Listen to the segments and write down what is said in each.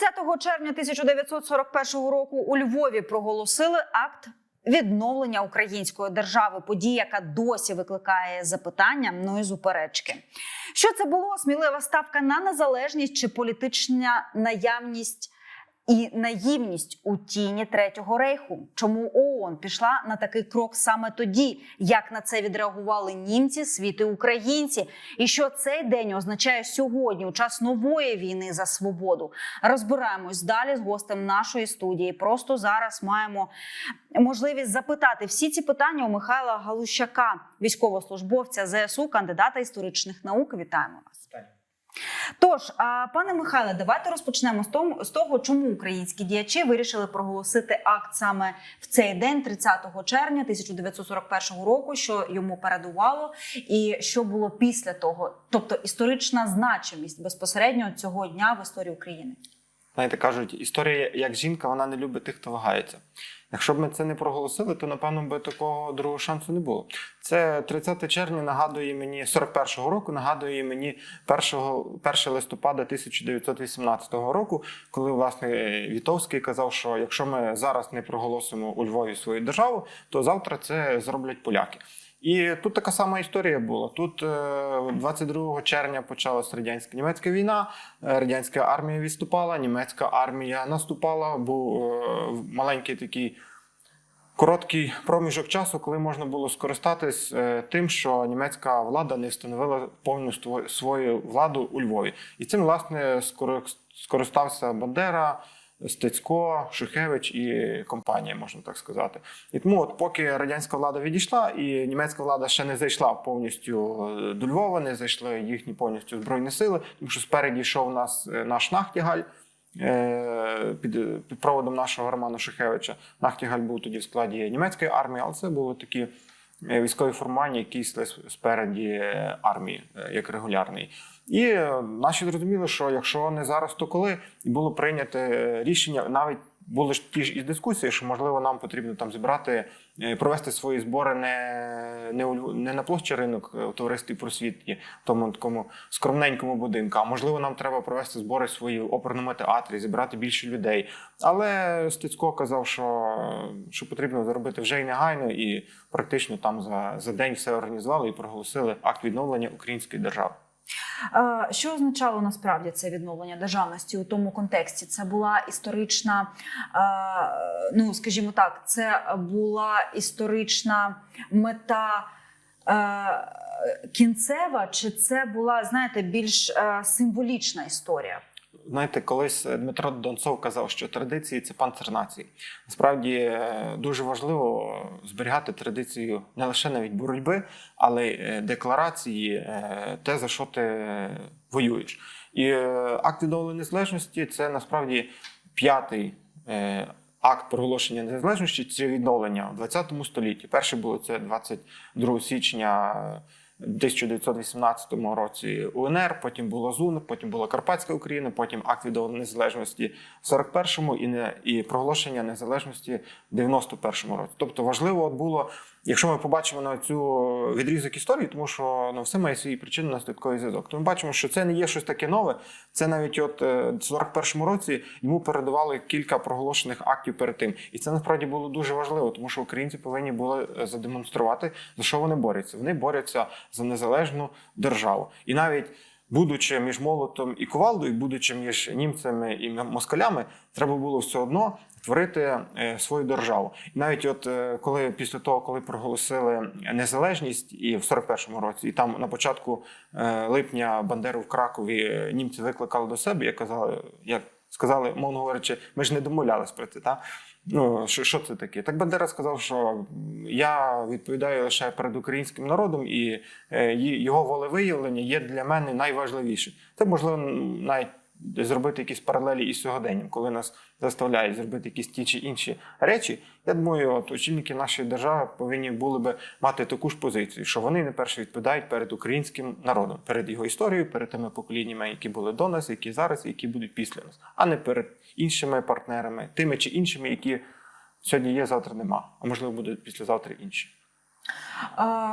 30 червня 1941 року у Львові проголосили акт. Відновлення української держави, подія, яка досі викликає запитання, ну і зуперечки. Що це було? Смілива ставка на незалежність чи політична наявність і наївність у тіні третього рейху? Чому ООН пішла на такий крок саме тоді? Як на це відреагували німці, світ і українці? І що цей день означає сьогодні, у час нової війни за свободу? Розбираємось далі з гостем нашої студії. Просто зараз маємо можливість запитати всі ці питання у Михайла Галущака, військовослужбовця ЗСУ, кандидата історичних наук. Вітаємо вас. Тож, пане Михайле, давайте розпочнемо з того, чому українські діячі вирішили проголосити акт саме в цей день, 30 червня 1941 року, що йому передувало, і що було після того, тобто історична значимість безпосередньо цього дня в історії України. Знаєте, кажуть, історія як жінка, вона не любить тих, хто вагається. Якщо б ми це не проголосили, то напевно би такого другого шансу не було. Це 30 червня нагадує мені 41-го року, нагадує мені 1, 1 листопада 1918 року, коли власне Вітовський казав, що якщо ми зараз не проголосимо у Львові свою державу, то завтра це зроблять поляки. І тут така сама історія була. Тут е, 22 червня почалась радянсько-німецька війна. е, Радянська армія відступала, німецька армія наступала. Був е, маленький такий короткий проміжок часу, коли можна було скористатись е, тим, що німецька влада не встановила повну свою владу у Львові. І цим, власне, скористався Бандера. Стецько, Шухевич і компанія, можна так сказати. І тому, от поки радянська влада відійшла, і німецька влада ще не зайшла повністю е, до Львова, не зайшли їхні повністю збройні сили, тому що спереді йшов нас е, наш Нахтігаль е, під, під проводом нашого Романа Шухевича. Нахтігаль був тоді в складі німецької армії, але це були такі військові формування, які йшли спереді е, армії, е, як регулярний. І е, наші зрозуміли, що якщо не зараз, то коли і було прийнято е, рішення, навіть були ж ті ж і дискусії, що можливо нам потрібно там зібрати, е, провести свої збори не, не, у не на площі ринок е, у товаристві просвіті, в тому такому скромненькому будинку. А можливо, нам треба провести збори свої в оперному театрі, зібрати більше людей. Але Стецько казав, що, що потрібно зробити вже й негайно, і практично там за, за день все організували і проголосили акт відновлення української держави. Е, Що означало насправді це відновлення державності у тому контексті? Це була історична, е, ну скажімо так, це була історична мета. е, Кінцева, чи це була, знаєте, більш символічна історія? Знаєте, колись Дмитро Донцов казав, що традиції це панцир нації. Насправді е, дуже важливо зберігати традицію не лише навіть боротьби, але й е, декларації, е, те, за що ти воюєш. І акт відновлення незалежності це насправді п'ятий. Акт проголошення незалежності чи відновлення у 20 столітті. Перше було це 22 січня 1918 році УНР, потім було ЗУН, потім була Карпатська Україна, потім акт від незалежності в 41-му і, не, і проголошення незалежності в 91-му році. Тобто важливо було, якщо ми побачимо на цю відрізок історії, тому що ну, все має свої причини наслідковий зв'язок. То ми бачимо, що це не є щось таке нове. Це навіть от е, в 41-му році йому передавали кілька проголошених актів перед тим. І це насправді було дуже важливо, тому що українці повинні були е, задемонструвати, за що вони борються. Вони борються за незалежну державу. І навіть будучи між молотом і кувалдою, будучи між німцями і москалями, треба було все одно творити е, свою державу. І навіть от е, коли після того, коли проголосили незалежність, і в 41-му році, і там на початку е, липня Бандеру в Кракові німці викликали до себе, як казали, як сказали, мовно говорячи, ми ж не домовлялись про це. Та? Ну, що, що це таке? Так Бандера сказав, що я відповідаю лише перед українським народом, і е, його волевиявлення є для мене найважливіше. Це можливо навіть зробити якісь паралелі із сьогоденням, коли нас заставляють зробити якісь ті чи інші речі. Я думаю, от очільники нашої держави повинні були би мати таку ж позицію, що вони не перше відповідають перед українським народом, перед його історією, перед тими поколіннями, які були до нас, які зараз, які будуть після нас, а не перед іншими партнерами, тими чи іншими, які сьогодні є, завтра нема, а можливо будуть післязавтра інші.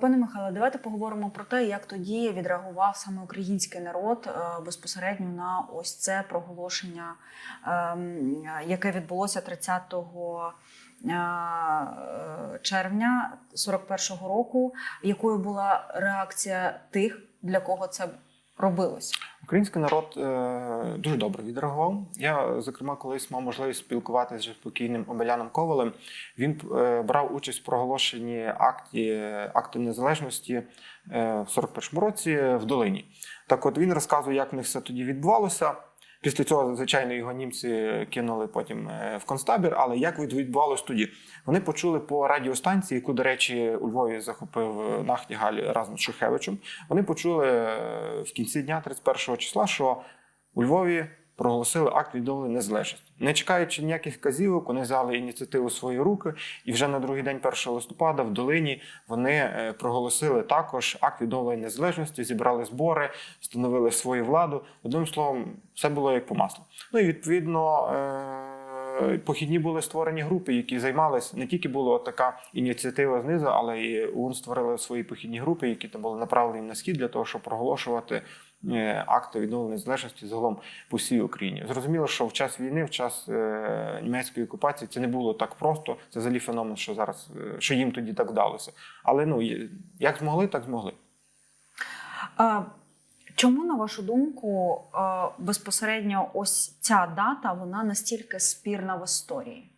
Пане Михайло, давайте поговоримо про те, як тоді відреагував саме український народ е, безпосередньо на ось це проголошення, ем, яке відбулося 30 е, червня 41-го року. Якою була реакція тих, для кого це робилось? Український народ е, дуже добре відреагував. Я, зокрема, колись мав можливість спілкуватися з покійним Омеляном Ковалем. Він е, брав участь в проголошенні акті, акту незалежності е, в 41-му році в Долині. Так от він розказує, як в них все тоді відбувалося. Після цього, звичайно, його німці кинули потім е, в концтабір. Але як відбувалося тоді? Вони почули по радіостанції, яку, до речі, у Львові захопив е, Нахтігаль разом з Шухевичем. Вони почули е, в кінці дня, 31 числа, що у Львові проголосили акт відновлення незалежності. Не чекаючи ніяких вказівок, вони взяли ініціативу в свої руки, і вже на другий день 1 листопада в долині вони е, проголосили також акт відновлення незалежності, зібрали збори, встановили свою владу. Одним словом, все було як по маслу. Ну і відповідно. е, Похідні були створені групи, які займалися не тільки була така ініціатива знизу, але і ОУН створили свої похідні групи, які там були направлені на схід для того, щоб проголошувати е, акти відновлення незалежності загалом по всій Україні. Зрозуміло, що в час війни, в час е, німецької окупації, це не було так просто. Це взагалі феномен, що зараз е, що їм тоді так вдалося. Але ну як змогли, так змогли. Е, Чому, на вашу думку, безпосередньо ось ця дата вона настільки спірна в історії?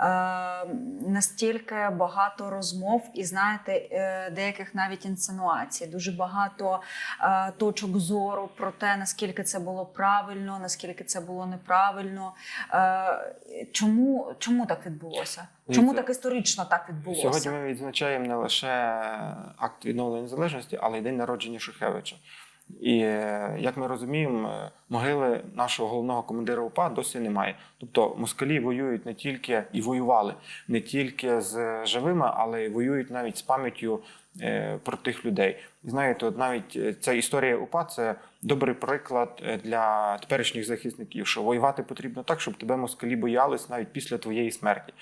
Е, Настільки багато розмов, і знаєте, е, деяких навіть інсинуацій, дуже багато е, точок зору про те, наскільки це було правильно, наскільки це було неправильно. Е, Чому, чому так відбулося? Чому так історично так відбулося? Сьогодні ми відзначаємо не лише акт відновлення незалежності, але й день народження Шухевича. І е, як ми розуміємо, е, могили нашого головного командира УПА досі немає. Тобто москалі воюють не тільки і воювали не тільки з живими, але й воюють навіть з пам'яттю е, про тих людей. І знаєте, от навіть ця історія УПА це добрий приклад для теперішніх захисників, що воювати потрібно так, щоб тебе москалі боялись навіть після твоєї смерті.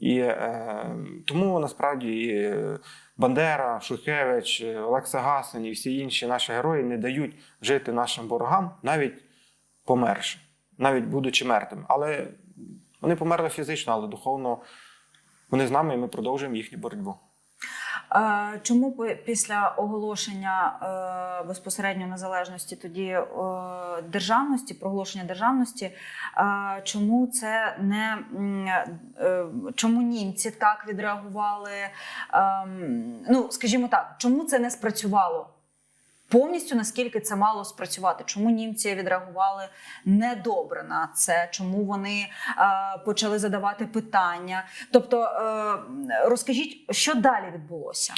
І е, тому насправді е, Бандера, Шухевич, е, Олекса Гасен і всі інші наші герої не дають жити нашим ворогам, навіть померши, навіть будучи мертвими. Але вони померли фізично, але духовно вони з нами, і ми продовжуємо їхню боротьбу. Е, Чому після оголошення е, безпосередньо незалежності тоді е, державності, проголошення державності, чому це не чому німці так відреагували? ем, Ну, скажімо так, чому це не спрацювало? Повністю наскільки це мало спрацювати? Чому німці відреагували недобре на це? Чому вони е, почали задавати питання? Тобто, е, розкажіть, що далі відбулося?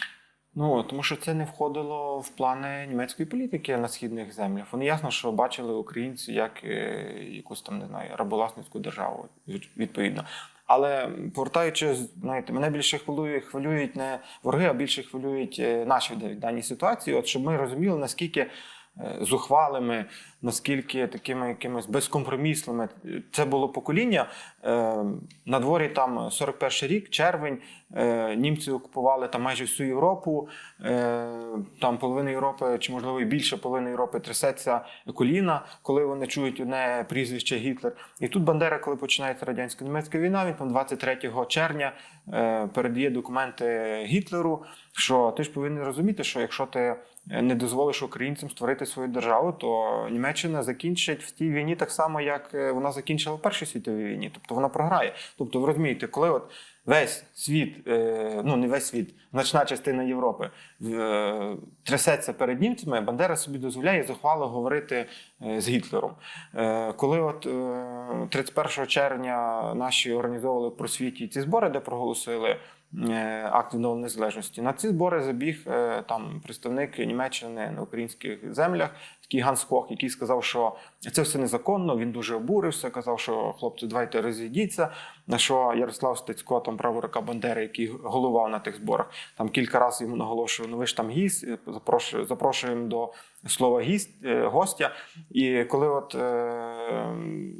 Ну тому що це не входило в плани німецької політики на східних землях. Вони ясно, що бачили українців як е, якусь там не знаю рабовласницьку державу відповідно. Але повертаючись, знаєте, мене більше хвилює, хвилюють не вороги, а більше хвилюють е, наші в даній ситуації. От щоб ми розуміли, наскільки е, зухвалими, наскільки такими якимись безкомпромісними це було покоління. Е, На дворі там 41 рік, червень. е, Німці окупували там майже всю Європу. Е, Там половина Європи, чи можливо і більше половини Європи трясеться коліна, коли вони чують одне прізвище Гітлер. І тут Бандера, коли починається радянсько-німецька війна, він там 23 червня передає документи Гітлеру. Що ти ж повинен розуміти, що якщо ти не дозволиш українцям створити свою державу, то Німеччина закінчить в тій війні так само, як е, вона закінчила в Першій світовій війні. Тобто вона програє. Тобто, ви розумієте, коли от весь світ, е, ну не весь світ, значна частина Європи е, трясеться перед німцями, Бандера собі дозволяє зухвало говорити з Гітлером. Коли от е, 31 червня наші організовували в просвіті ці збори, де проголосили акт відновлення незалежності. На ці збори забіг е, там представник Німеччини на українських землях, такий Ганс Кох, який сказав, що це все незаконно. Він дуже обурився, казав, що хлопці, давайте розійдіться. На що Ярослав Стецько, там права рука Бандери, який головав на тих зборах, там кілька разів йому наголошував, ну ви ж там гість, е, запрошуємо до слова гість, е, гостя. І коли от е,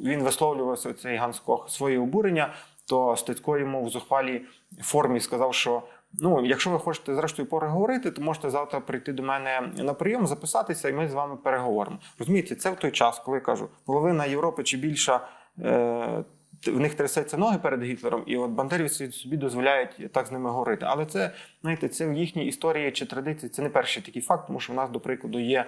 він висловлювався, цей Ганс Кох, своє обурення, то Стецько йому в зухвалій формі сказав, що Ну, якщо ви хочете зрештою переговорити, то можете завтра прийти до мене на прийом, записатися, і ми з вами переговоримо. Розумієте, це в той час, коли я кажу, половина Європи чи більша. Е- в них трясеться ноги перед Гітлером, і от бандерівці собі дозволяють так з ними говорити. Але це, знаєте, це в їхній історії чи традиції. Це не перший такий факт, тому що в нас, до прикладу, є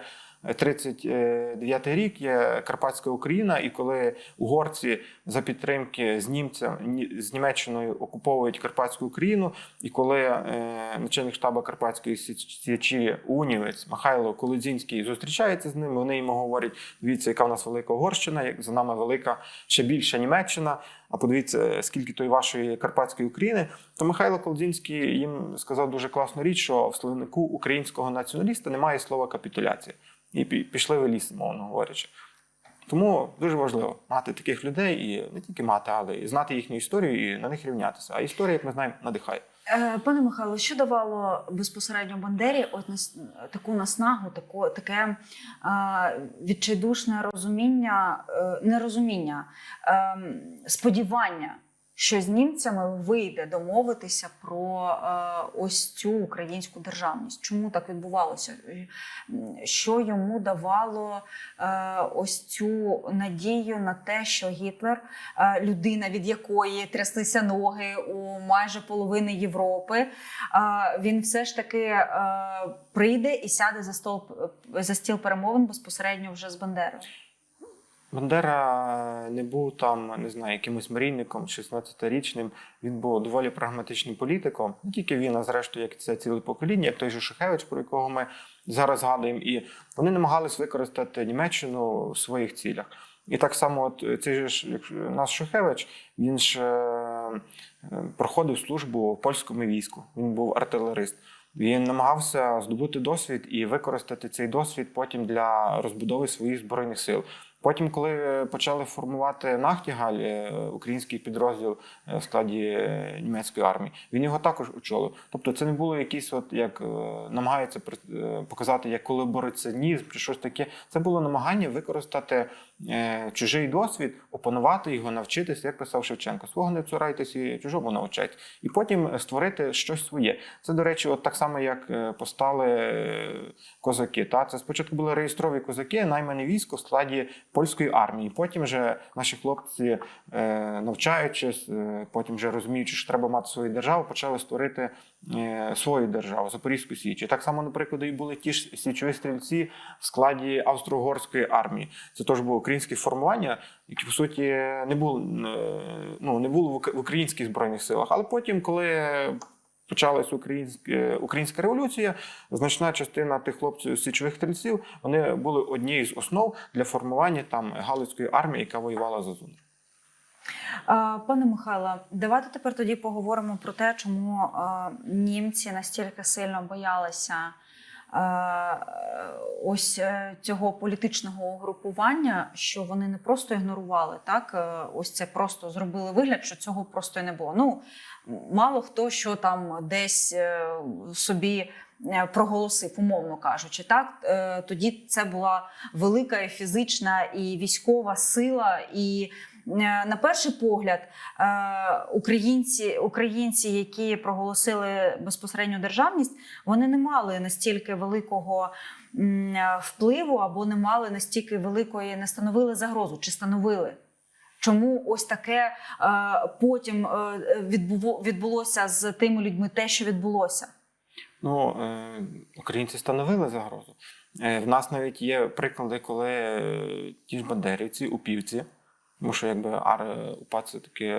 39-й рік, є Карпатська Україна, і коли угорці за підтримки з німцем ні- з Німеччиною окуповують Карпатську Україну, і коли е, начальник штабу Карпатської січі Унівець Михайло Колодзінський зустрічається з ними, вони йому говорять: дивіться, яка в нас велика Угорщина, як за нами велика ще більша Німеччина. А подивіться, скільки той вашої Карпатської України. То Михайло Колодзінський їм сказав дуже класну річ, що в словнику українського націоналіста немає слова капітуляція. І пі- пішли в ліс, мовно говорячи. Тому дуже важливо мати таких людей і не тільки мати, але і знати їхню історію і на них рівнятися. А історія, як ми знаємо, надихає. Е, Пане Михайло, що давало безпосередньо Бандері от нас, таку наснагу, таку, таке е, відчайдушне розуміння, е, не е, сподівання, що з німцями вийде домовитися про е, ось цю українську державність? Чому так відбувалося? Е, Що йому давало е, ось цю надію на те, що Гітлер людина, від якої тряслися ноги у майже половини Європи, він все ж таки прийде і сяде за стол за стіл перемовин безпосередньо вже з Бандерою. Бандера не був там, не знаю, якимось мрійником 16-річним. Він був доволі прагматичним політиком. Не тільки він, а зрештою, як це ціле покоління, як той же Шухевич, про якого ми зараз згадуємо. І вони намагались використати Німеччину в своїх цілях. І так само, от цей же наш Шухевич, він ж е, проходив службу в польському війську. Він був артилерист. Він намагався здобути досвід і використати цей досвід потім для розбудови своїх збройних сил. Потім, коли почали формувати Нахтігаль, е, український підрозділ е, в складі е, німецької армії, він його також очолив. Тобто, це не було якісь, от як намагається показати, як колабораціонізм чи щось таке. Це було намагання використати чужий досвід, опанувати його, навчитися, як писав Шевченко. Свого не цурайтесь і чужому навчать. І потім створити щось своє. Це, до речі, от так само, як е, постали е, козаки. Та це спочатку були реєстрові козаки, наймане військо в складі польської армії. Потім вже наші хлопці, е, навчаючись, е, потім вже розуміючи, що треба мати свою державу, почали створити е, свою державу Запорізьку Січ. І так само, наприклад, і були ті ж січові стрільці в складі австро-угорської армії. Це теж було українське формування, які по суті не було е, ну не було в українських збройних силах. Але потім, коли почалась українська, українська революція, значна частина тих хлопців січових стрільців вони були однією з основ для формування там Галицької армії, яка воювала за Зунр. Пане Михайло, давайте тепер тоді поговоримо про те, чому німці настільки сильно боялися ось е, цього політичного угрупування, що вони не просто ігнорували, так е, ось це просто зробили вигляд, що цього просто не було. Ну мало хто що там десь е, собі. Проголосив, умовно кажучи, так тоді це була велика фізична і військова сила, і на перший погляд, е, українці, українці, які проголосили безпосередньо державність, вони не мали настільки великого е, впливу або не мали настільки великої, не становили загрозу чи становили. Чому ось таке е, потім е, відбуло, відбулося з тими людьми те, що відбулося? Ну, е, українці становили загрозу. Е, в нас навіть є приклади, коли е, ті ж бандерівці, упівці, тому що якби ар УПА це такі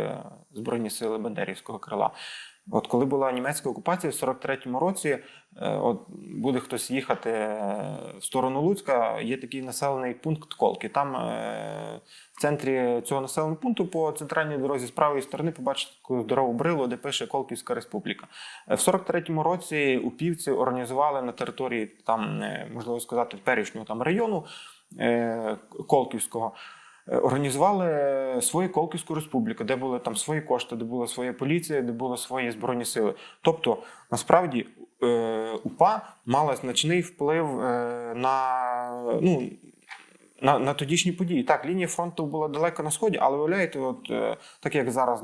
збройні сили бандерівського крила. От коли була німецька окупація в 43-му році, е, от буде хтось їхати е, в сторону Луцька, є такий населений пункт Колки. Там е, в центрі цього населеного пункту по центральній дорозі з правої сторони побачите таку здорову брилу, де пише Колківська республіка. В 43-му році упівці організували на території там, можливо сказати, теперішнього там району Колківського. Е, Організували свою Колківську республіку, де були там свої кошти, де була своя поліція, де були свої збройні сили. Тобто, насправді, е, УПА мала значний вплив е, на, ну, на, на тодішні події. Так, лінія фронту була далеко на сході, але виявляєте, от так як зараз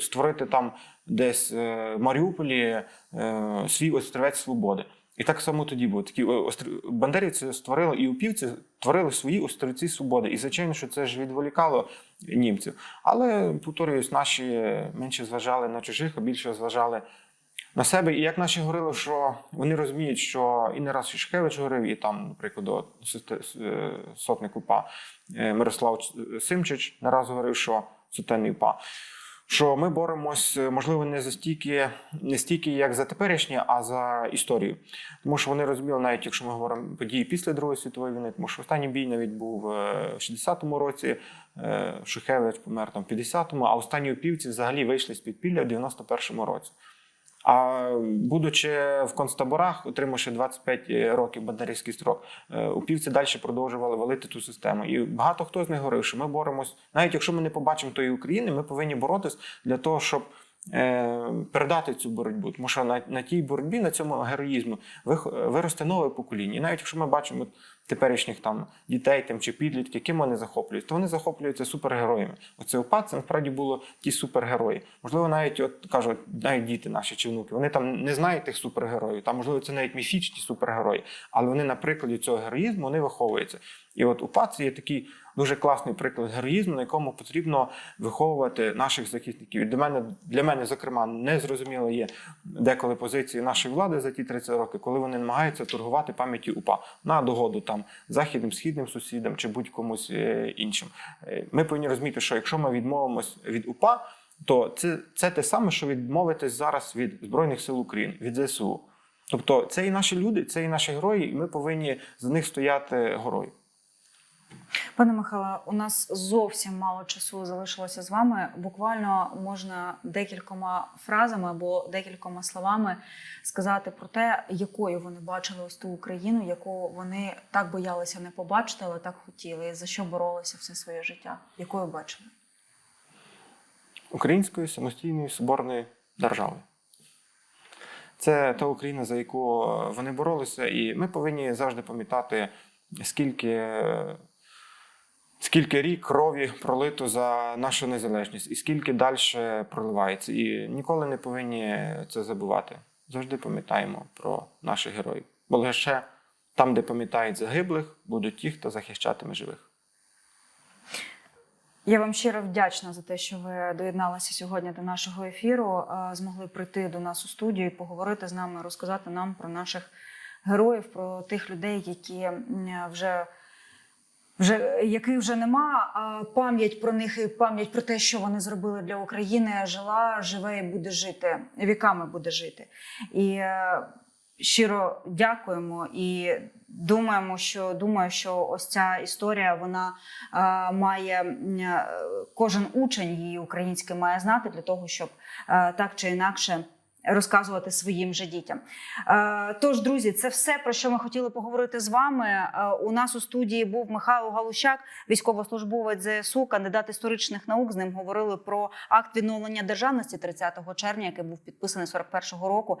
створити там десь в Маріуполі свій острівець свободи. І так само тоді було. Такі е, бандерівці створили і упівці створили свої острівці свободи. І звичайно, що це ж відволікало німців. Але повторююсь, наші менше зважали на чужих, а більше зважали на себе. І як наші говорили, що вони розуміють, що і не раз Шишкевич говорив, і там, наприклад, е, сотник УПА е, Мирослав Симчич не раз говорив, що сотенний УПА. Що ми боремось, е, можливо, не за стільки, не стільки як за теперішнє, а за історію. Тому що вони розуміли, навіть якщо ми говоримо події після Другої світової війни, тому що останній бій навіть був е, в 60-му році, е, Шухевич помер там в 50-му, а останні опівці взагалі вийшли з підпілля в 91-му році. А будучи в концтаборах, отримавши 25 років бандерівський строк, е, упівці далі продовжували валити ту систему. І багато хто з них говорив, що ми боремось, навіть якщо ми не побачимо тої України, ми повинні боротись для того, щоб е, передати цю боротьбу. Тому що на, на тій боротьбі, на цьому героїзму вих- виросте нове покоління. І навіть якщо ми бачимо теперішніх там дітей там, чи підлітків, яким вони захоплюють, то вони захоплюються супергероями. Оце УПА це насправді було ті супергерої. Можливо, навіть от кажуть, навіть діти наші чи внуки, вони там не знають тих супергероїв. Там, можливо, це навіть міфічні супергерої, але вони на прикладі цього героїзму вони виховуються. І от УПА це є такий дуже класний приклад героїзму, на якому потрібно виховувати наших захисників. І для мене, для мене, зокрема, не зрозуміло є деколи позиції нашої влади за ті 30 років, коли вони намагаються торгувати пам'яттю УПА на догоду там західним, східним сусідам чи будь-комусь е, іншим. Е, Ми повинні розуміти, що якщо ми відмовимось від УПА, то це, це те саме, що відмовитись зараз від Збройних сил України, від ЗСУ. Тобто це і наші люди, це і наші герої, і ми повинні за них стояти горою. Пане Михайло, у нас зовсім мало часу залишилося з вами. Буквально можна декількома фразами або декількома словами сказати про те, якою вони бачили ось ту Україну, яку вони так боялися не побачити, але так хотіли, і за що боролися все своє життя. Якою бачили? Української самостійної соборної держави. Це та Україна, за яку вони боролися, і ми повинні завжди пам'ятати, скільки, скільки рік крові пролито за нашу незалежність, і скільки далі проливається. І ніколи не повинні це забувати. Завжди пам'ятаємо про наших героїв. Бо лише там, де пам'ятають загиблих, будуть ті, хто захищатиме живих. Я вам щиро вдячна за те, що ви доєдналися сьогодні до нашого ефіру, змогли прийти до нас у студію і поговорити з нами, розказати нам про наших героїв, про тих людей, які вже. Вже яких вже нема, а пам'ять про них і пам'ять про те, що вони зробили для України, жила, живе і буде жити, віками буде жити. І е, щиро дякуємо і думаємо, що думаю, що ось ця історія вона е, має е, кожен учень її український має знати для того, щоб так чи інакше. Розказувати своїм же дітям. Е, Тож, друзі, це все про що ми хотіли поговорити з вами. Е, У нас у студії був Михайло Галущак, військовослужбовець ЗСУ, кандидат історичних наук. З ним говорили про акт відновлення державності 30 червня, який був підписаний 41-го року.